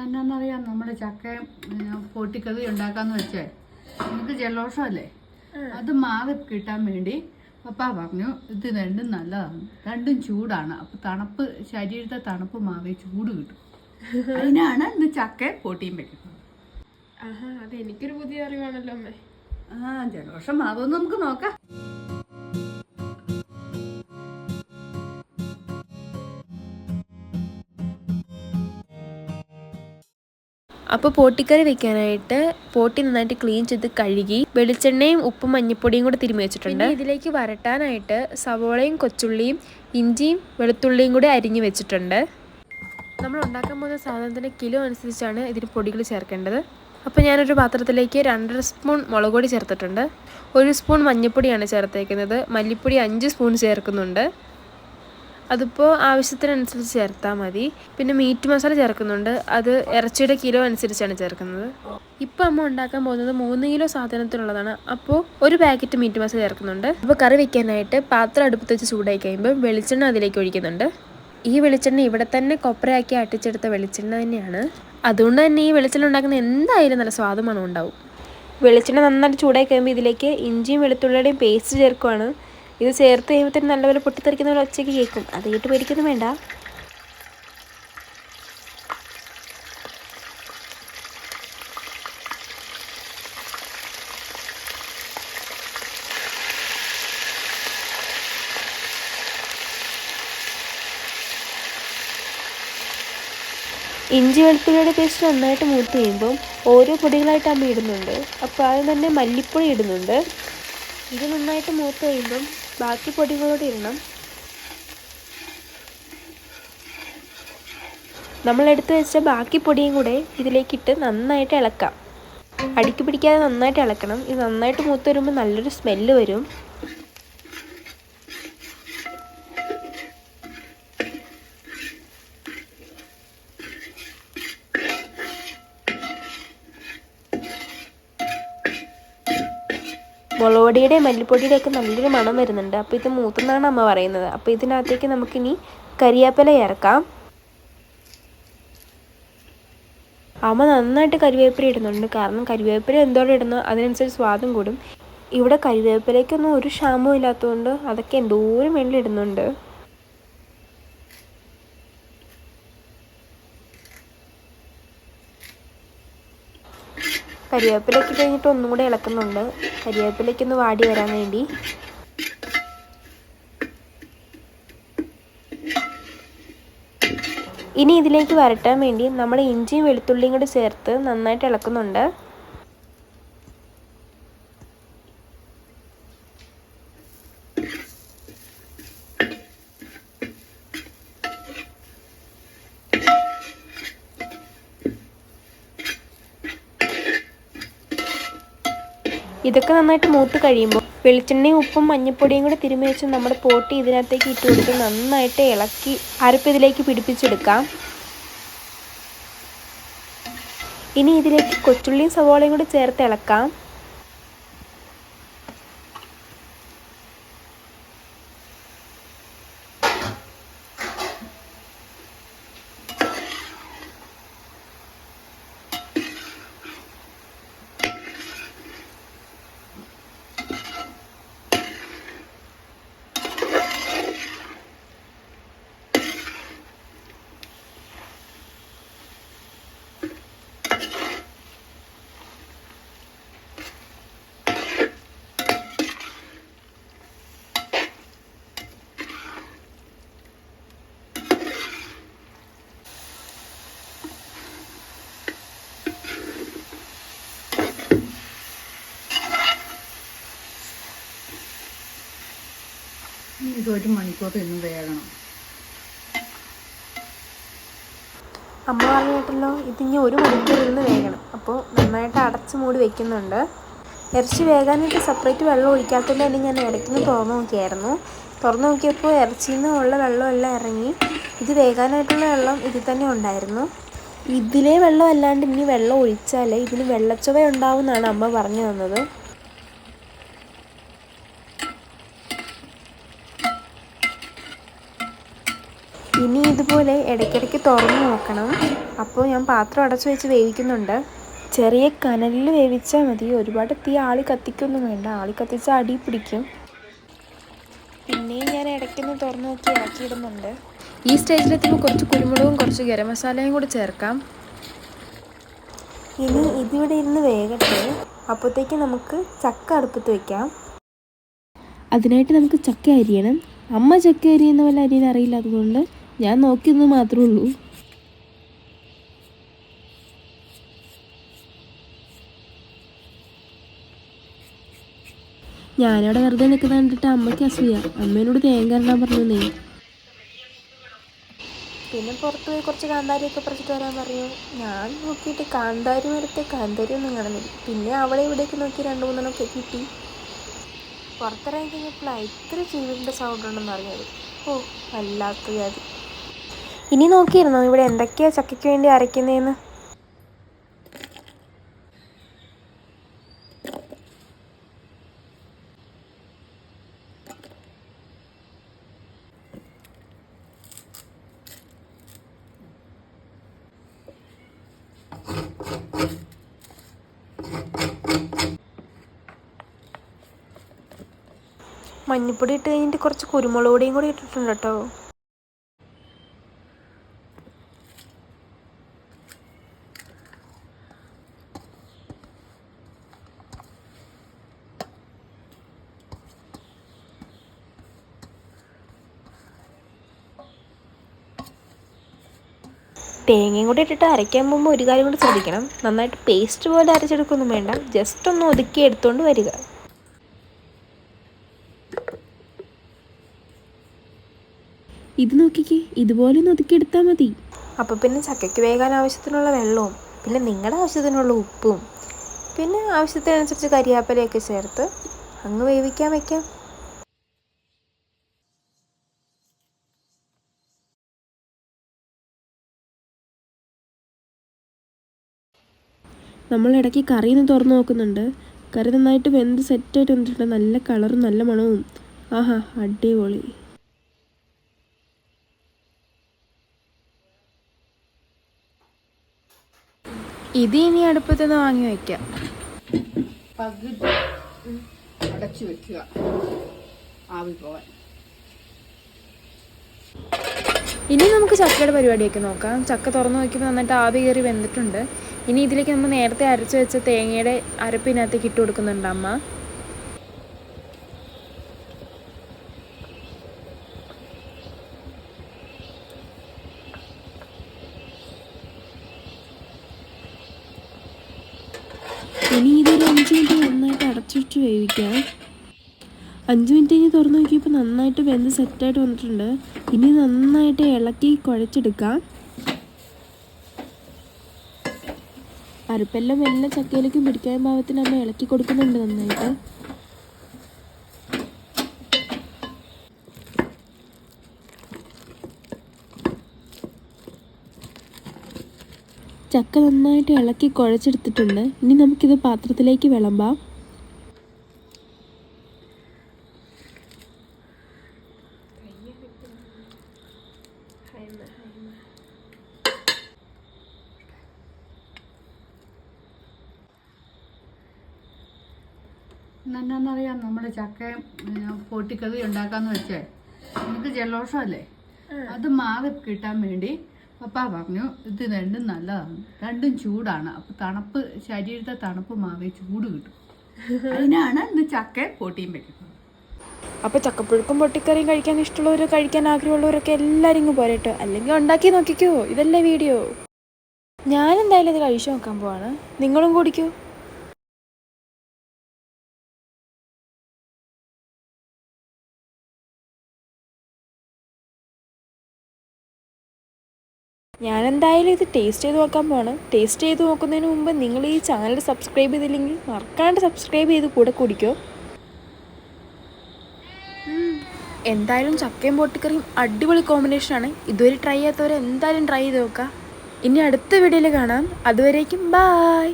എന്നാന്നറിയാം നമ്മുടെ ചക്ക പൊട്ടിക്കറി ഉണ്ടാക്കാന്ന് വെച്ചേ. നമുക്ക് ജലദോഷമല്ലേ? അത് മാറി കിട്ടാൻ വേണ്ടി പപ്പ പറഞ്ഞു ഇത് രണ്ടും നല്ലതാണ്. രണ്ടും ചൂടാണ്. അപ്പൊ തണുപ്പ് ശരീരത്തെ തണുപ്പ് മാറി ചൂട് കിട്ടും. അതിനാണ് ഇന്ന് ചക്ക പൊട്ടിയും വെക്കുന്നത്. ആഹാ അത് എനിക്കൊരു പുതിയ അറിവാണല്ലോ അമ്മേ. ആ ജലദോഷം മാറുമെന്ന് നമുക്ക് നോക്കാം. അപ്പോൾ പോട്ടിക്കറി വെക്കാനായിട്ട് പോട്ടി നന്നായിട്ട് ക്ലീൻ ചെയ്ത് കഴുകി വെളിച്ചെണ്ണയും ഉപ്പും മഞ്ഞപ്പൊടിയും കൂടെ തിരുമ്മി വെച്ചിട്ടുണ്ട്. ഇതിലേക്ക് വരട്ടാനായിട്ട് സവോളയും കൊച്ചുള്ളിയും ഇഞ്ചിയും വെളുത്തുള്ളിയും കൂടി അരിഞ്ഞു വെച്ചിട്ടുണ്ട്. നമ്മൾ ഉണ്ടാക്കാൻ പോകുന്ന സാധനത്തിന് കിലോ അനുസരിച്ചാണ് ഇതിന് പൊടികൾ ചേർക്കേണ്ടത്. അപ്പോൾ ഞാനൊരു പാത്രത്തിലേക്ക് രണ്ടര സ്പൂൺ മുളക് പൊടി ചേർത്തിട്ടുണ്ട്. ഒരു സ്പൂൺ മഞ്ഞൾപ്പൊടിയാണ് ചേർത്തേക്കുന്നത്. മല്ലിപ്പൊടി അഞ്ച് സ്പൂൺ ചേർക്കുന്നുണ്ട്. അതിപ്പോൾ ആവശ്യത്തിനനുസരിച്ച് ചേർത്താൽ മതി. പിന്നെ മീറ്റ് മസാല ചേർക്കുന്നുണ്ട്. അത് ഇറച്ചിയുടെ കിലോ അനുസരിച്ചാണ് ചേർക്കുന്നത്. ഇപ്പോൾ അമ്മ ഉണ്ടാക്കാൻ പോകുന്നത് മൂന്ന് കിലോ സാധനത്തിനുള്ളതാണ്. അപ്പോൾ ഒരു പാക്കറ്റ് മീറ്റ് മസാല ചേർക്കുന്നുണ്ട്. അപ്പോൾ കറി വെക്കാനായിട്ട് പാത്രം അടുപ്പത്ത് വെച്ച് ചൂടായി കഴിയുമ്പോൾ വെളിച്ചെണ്ണ അതിലേക്ക് ഒഴിക്കുന്നുണ്ട്. ഈ വെളിച്ചെണ്ണ ഇവിടെ തന്നെ കൊപ്രയാക്കി അട്ടിച്ചെടുത്ത വെളിച്ചെണ്ണ തന്നെയാണ്. അതുകൊണ്ട് തന്നെ ഈ വെളിച്ചെണ്ണ ഉണ്ടാക്കുന്ന എന്തായാലും നല്ല സ്വാദമാണ് ഉണ്ടാവും. വെളിച്ചെണ്ണ നന്നായിട്ട് ചൂടായി കഴിയുമ്പോൾ ഇതിലേക്ക് ഇഞ്ചിയും വെളുത്തുള്ളിയുടെയും പേസ്റ്റ് ചേർക്കുവാണ്. ഇത് ചേർത്ത് കഴിയുമ്പോൾ തന്നെ നല്ലപോലെ പൊട്ടിത്തെറിക്കുന്ന പോലെ ഒച്ചയ്ക്ക് കേൾക്കും. അത് കേട്ട് പേടിക്കൊന്നും വേണ്ട. ഇഞ്ചി വെളുത്തുള്ളിയുടെ പേസ്റ്റ് നന്നായിട്ട് മൂത്ത് കഴിയുമ്പം ഓരോ പൊടികളായിട്ട് അമ്മ ഇടുന്നുണ്ട്. അപ്പോൾ ആദ്യം തന്നെ മല്ലിപ്പൊടി ഇടുന്നുണ്ട്. ഇത് നന്നായിട്ട് മൂത്ത് കഴിയുമ്പം ബാക്കി പൊടികളോട് ഇടണം. നമ്മൾ എടുത്തു വെച്ച ബാക്കി പൊടിയും കൂടെ ഇതിലേക്കിട്ട് നന്നായിട്ട് ഇളക്കാം. അടുക്കി പിടിക്കാതെ നന്നായിട്ട് ഇളക്കണം. ഇത് നന്നായിട്ട് മൂത്ത് വരുമ്പോൾ നല്ലൊരു സ്മെല്ല് വരും. മുളകുപൊടിയുടെ മല്ലിപ്പൊടിയുടെ ഒക്കെ നല്ലൊരു മണം വരുന്നുണ്ട്. അപ്പോൾ ഇത് മൂത്തെന്നാണ് അമ്മ പറയുന്നത്. അപ്പോൾ ഇതിനകത്തേക്ക് നമുക്കിനി കരിയാപ്പില ഇറക്കാം അമ്മ നന്നായിട്ട് കരിവേപ്പില ഇടുന്നുണ്ട്. കാരണം കരിവേപ്പില എന്തോടെ ഇടുന്നു? അതിനനുസരിച്ച് സ്വാദും കൂടും. ഇവിടെ കരിവേപ്പിലയ്ക്കൊന്നും ഒരു ക്ഷാമവും ഇല്ലാത്തതുകൊണ്ട് അതൊക്കെ എന്തോരം വേണ്ടി ഇടുന്നുണ്ട് കരിവേപ്പിലൊക്കെ കഴിഞ്ഞിട്ട് ഒന്നും കൂടെ ഇളക്കുന്നുണ്ട്. കരിവേപ്പിലയ്ക്കൊന്ന് വാടി വരാൻ വേണ്ടി. ഇനി ഇതിലേക്ക് വരട്ടാൻ വേണ്ടി നമ്മൾ ഇഞ്ചിയും വെളുത്തുള്ളിയും കൂടി ചേർത്ത് നന്നായിട്ട് ഇളക്കുന്നുണ്ട്. ഇതൊക്കെ നന്നായിട്ട് മൂത്ത് കഴിയുമ്പോൾ വെളിച്ചെണ്ണയും ഉപ്പും മഞ്ഞൾപ്പൊടിയും കൂടെ തിരുമ്മി വെച്ച് നമ്മുടെ പോട്ടി ഇതിനകത്തേക്ക് ഇട്ട് കൊടുത്ത് നന്നായിട്ട് ഇളക്കി അരപ്പ് ഇതിലേക്ക് പിടിപ്പിച്ചെടുക്കാം. ഇനി ഇതിലേക്ക് കൊച്ചുള്ളിയും സവോളയും കൂടി ചേർത്ത് ഇളക്കാം. ഒരു മണിക്കൂർ ഇന്ന് വേകണം അമ്മ പറഞ്ഞു കേട്ടല്ലോ ഒരു മണിക്കൂർ ഇരുന്ന് വേകണം അപ്പോൾ നന്നായിട്ട് അടച്ച് മൂടി വെക്കുന്നുണ്ട്. ഇറച്ചി വേകാനായിട്ട് സെപ്പറേറ്റ് വെള്ളം ഒഴിക്കാത്തതുകൊണ്ട് തന്നെ ഞാൻ ഇടയ്ക്കൊന്ന് തുറന്ന് നോക്കിയായിരുന്നു. തുറന്ന് നോക്കിയപ്പോൾ ഇറച്ചിയിൽ നിന്നുള്ള വെള്ളമെല്ലാം ഇറങ്ങി. ഇത് വേകാനായിട്ടുള്ള വെള്ളം ഇതിൽ തന്നെ ഉണ്ടായിരുന്നു. ഇതിലെ വെള്ളം അല്ലാണ്ട് ഇനി വെള്ളം ഒഴിച്ചാൽ ഇതിന് വെള്ളച്ചുവ ഉണ്ടാവും എന്നാണ് അമ്മ പറഞ്ഞു തന്നത്. ഇനി ഇതുപോലെ ഇടയ്ക്കിടയ്ക്ക് തുറന്ന് നോക്കണം. അപ്പോൾ ഞാൻ പാത്രം അടച്ചു വെച്ച് വേവിക്കുന്നുണ്ട്. ചെറിയ കനലിൽ വേവിച്ചാൽ മതി. ഒരുപാട് തീ ആളി കത്തിക്കൊന്നും വേണ്ട. ആളി കത്തിച്ചാൽ അടി പിടിക്കും. പിന്നെയും ഞാൻ ഇടയ്ക്കൊന്ന് തുറന്നു നോക്കി ഇറക്കിയിടുന്നുണ്ട് ഈ സ്റ്റേജിലെത്തുമ്പോൾ കുറച്ച് കുരുമുളകും കുറച്ച് ഗരം മസാലയും കൂടി ചേർക്കാം. ഇനി ഇതിവിടെ ഇരുന്ന് വേകട്ടെ. അപ്പോഴത്തേക്ക് നമുക്ക് ചക്ക അടുപ്പത്ത് വെക്കാം. അതിനായിട്ട് നമുക്ക് ചക്ക അരിയണം. അമ്മ ചക്ക അരിയുന്ന പോലെ അരിയാൻ അറിയില്ല അതുകൊണ്ട് ഞാൻ നോക്കിയെന്ന് മാത്രമേ ഉള്ളൂ. ഞാനവിടെ വെറുതെ നിൽക്കുന്ന കണ്ടിട്ട് അമ്മയ്ക്ക് അസൂയ. അമ്മേനോട് തേങ്ങ ഇടാൻ പറഞ്ഞേ പിന്നെ പുറത്ത് പോയി കുറച്ച് കാന്താരിയൊക്കെ പറിച്ചിട്ട് വരാൻ പറഞ്ഞു. ഞാൻ നോക്കിയിട്ട് കാന്താരി മരത്തെ കാന്താരി ഒന്നും കാണുന്നില്ല. പിന്നെ അവളെ ഇവിടേക്ക് നോക്കി രണ്ട് മൂന്നെണ്ണമൊക്കെ കിട്ടി. പുറത്തിറങ്ങി കഴിഞ്ഞപ്പോഴാണ് ഇത്ര ചീവിന്റെ സൗണ്ട് ഉണ്ടെന്ന് അറിഞ്ഞത്. ഓ വല്ലാത്ത ഇനി നോക്കിയിരുന്നോ ഇവിടെ എന്തൊക്കെയാ ചക്കയ്ക്ക് വേണ്ടി അരയ്ക്കുന്നതെന്ന് മഞ്ഞപ്പൊടി ഇട്ട് കഴിഞ്ഞിട്ട് കുറച്ച് കുരുമുളക് പൊടിയും കൂടി ഇട്ടിട്ടുണ്ട് കേട്ടോ. തേങ്ങയും കൂടി ഇട്ടിട്ട് അരയ്ക്കാൻ പോകുമ്പോൾ ഒരു കാര്യം കൂടി ശ്രദ്ധിക്കണം. നന്നായിട്ട് പേസ്റ്റ് പോലെ അരച്ചെടുക്കൊന്നും വേണ്ട. ജസ്റ്റ് ഒന്ന് ഒതുക്കി എടുത്തുകൊണ്ട് വരിക. ഇത് നോക്കിക്കേ ഇതുപോലെ ഒന്ന് ഒതുക്കിയെടുത്താൽ മതി. അപ്പോൾ പിന്നെ ചക്കയ്ക്ക് വേകാൻ ആവശ്യത്തിനുള്ള വെള്ളവും പിന്നെ നിങ്ങളുടെ ആവശ്യത്തിനുള്ള ഉപ്പും പിന്നെ ആവശ്യത്തിനനുസരിച്ച് കരിയാപ്പലയൊക്കെ ചേർത്ത് അങ്ങ് വേവിക്കാൻ വെക്കാം. നമ്മൾ ഇടയ്ക്ക് കറി ഒന്ന് തുറന്ന് നോക്കുന്നുണ്ട്. കറി നന്നായിട്ട് വെന്ത് സെറ്റായിട്ട് വന്നിട്ടുണ്ട്. നല്ല കളറും നല്ല മണവും. ആഹാ അടിപൊളി. ഇത് ഇനി അടുപ്പത്തുനിന്ന് വാങ്ങി വയ്ക്കാം പകുതി അടച്ചു വെക്കുക. ആവി പോവാൻ. ഇനി നമുക്ക് ചക്കയുടെ പരിപാടിയൊക്കെ നോക്കാം. ചക്ക തുറന്നു നോക്കിയപ്പോൾ നന്നായിട്ട് ആവി കയറി വെന്തിട്ടുണ്ട്. ഇനി ഇതിലേക്ക് നമ്മൾ നേരത്തെ അരച്ച് വെച്ച തേങ്ങയുടെ അരപ്പിനകത്തേക്ക് ഇട്ട് കൊടുക്കുന്നുണ്ട് അമ്മ. ഇനി ഇതൊരു അഞ്ച് മിനിറ്റ് നന്നായിട്ട് അടച്ചിട്ട് വേവിക്കാം. അഞ്ച് മിനിറ്റ് കഴിഞ്ഞ് തുറന്ന് നോക്കിയപ്പോൾ നന്നായിട്ട് വെന്ത് സെറ്റായിട്ട് വന്നിട്ടുണ്ട്. ഇനി നന്നായിട്ട് ഇളക്കി കുഴച്ചെടുക്കാം. അരപ്പെല്ലാം എല്ലാ ചക്കയിലേക്ക് പിടിക്കാൻ പാകത്തിന് അമ്മ ഇളക്കി കൊടുക്കുന്നുണ്ട് നന്നായിട്ട്. ചക്ക നന്നായിട്ട് ഇളക്കി കുഴച്ചെടുത്തിട്ടുണ്ട്. ഇനി നമുക്കിത് പാത്രത്തിലേക്ക് വിളമ്പാം. എന്നാന്നറിയാം നമ്മൾ ചക്ക പൊട്ടിക്കറി ഉണ്ടാക്കാന്ന് വെച്ചേ. എനിക്ക് ജലദോഷമല്ലേ അത് മാറി കിട്ടാൻ വേണ്ടി പപ്പ പറഞ്ഞു ഇത് രണ്ടും നല്ലതാണ്. രണ്ടും ചൂടാണ്. അപ്പൊ തണുപ്പ് ശരീരത്തെ തണുപ്പ് മാറി ചൂട് കിട്ടും. അതിനാണ് ഇന്ന് ചക്ക പൊട്ടിയും വെക്കുന്നത്. അപ്പോൾ ചക്കപ്പുഴുക്കും പൊട്ടിക്കറിയും കഴിക്കാൻ ഇഷ്ടമുള്ളവർ കഴിക്കാൻ ആഗ്രഹമുള്ളവരൊക്കെ എല്ലാവരും ഇങ്ങ് പോരട്ടോ. അല്ലെങ്കിൽ ഉണ്ടാക്കി നോക്കിക്കോ. ഇതല്ലേ വീഡിയോ. ഞാൻ എന്തായാലും ഇത് കഴിച്ചു നോക്കാൻ പോവാണ്. നിങ്ങളും കുടിക്കൂ. ഞാൻ എന്തായാലും ഇത് ടേസ്റ്റ് ചെയ്ത് നോക്കാൻ പോവാണ്. ടേസ്റ്റ് ചെയ്ത് നോക്കുന്നതിന് മുമ്പ് നിങ്ങൾ ഈ ചാനൽ സബ്സ്ക്രൈബ് ചെയ്തില്ലെങ്കിൽ മറക്കാണ്ട് സബ്സ്ക്രൈബ് ചെയ്ത് കൂടെ കുടിക്കോ. എന്തായാലും ചക്കയും പൊട്ടിക്കറിയും അടിപൊളി കോമ്പിനേഷനാണ് ഇതുവരെ ട്രൈ ചെയ്യാത്തവരെ എന്തായാലും ട്രൈ ചെയ്ത് നോക്കുക. ഇനി അടുത്ത വീഡിയോയിൽ കാണാം. അതുവരേക്കും ബായ്